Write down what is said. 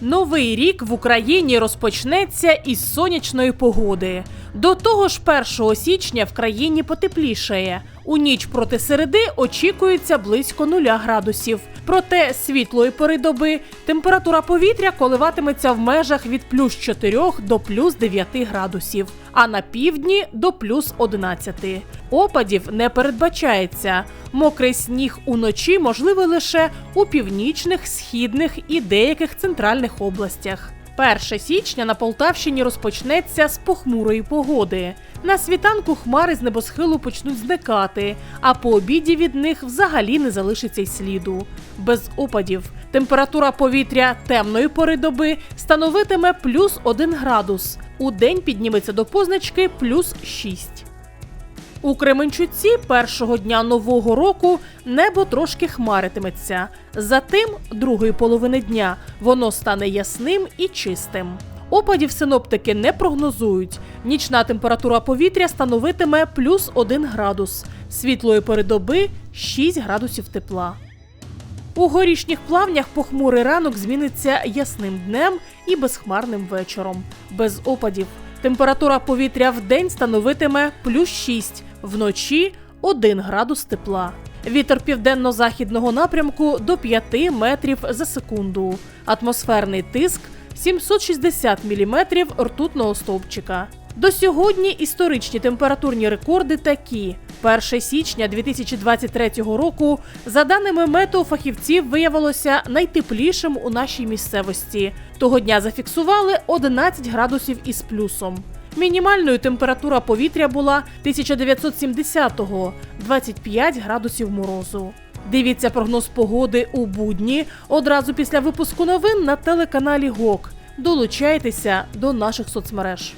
Новий рік в Україні розпочнеться із сонячної погоди. До того ж, 1 січня в країні потеплішає. У ніч проти середи очікується близько 0 градусів. Проте світлої пори доби температура повітря коливатиметься в межах від плюс 4 до плюс 9 градусів, а на півдні до плюс 11. Опадів не передбачається. Мокрий сніг уночі можливий лише у північних, східних і деяких центральних областях. 1 січня на Полтавщині розпочнеться з похмурої погоди. На світанку хмари з небосхилу почнуть зникати, а по обіді від них взагалі не залишиться й сліду. Без опадів температура повітря темної пори доби становитиме плюс 1 градус. У день підніметься до позначки плюс 6. У Кременчуці першого дня нового року небо трошки хмаритиметься. Затим, другої половини дня, воно стане ясним і чистим. Опадів синоптики не прогнозують. Нічна температура повітря становитиме плюс 1 градус, світлої передоби 6 градусів тепла. У горішніх плавнях похмурий ранок зміниться ясним днем і безхмарним вечором. Без опадів. Температура повітря в день становитиме плюс 6, вночі 1 градус тепла. Вітер південно-західного напрямку до 5 метрів за секунду. Атмосферний тиск 760 міліметрів ртутного стовпчика. До сьогодні історичні температурні рекорди такі: 1 січня 2023 року, за даними метеофахівців, виявилося найтеплішим у нашій місцевості. Того дня зафіксували 11 градусів із плюсом. Мінімальною температура повітря була 1970-го – 25 градусів морозу. Дивіться прогноз погоди у будні одразу після випуску новин на телеканалі ГОК. Долучайтеся до наших соцмереж.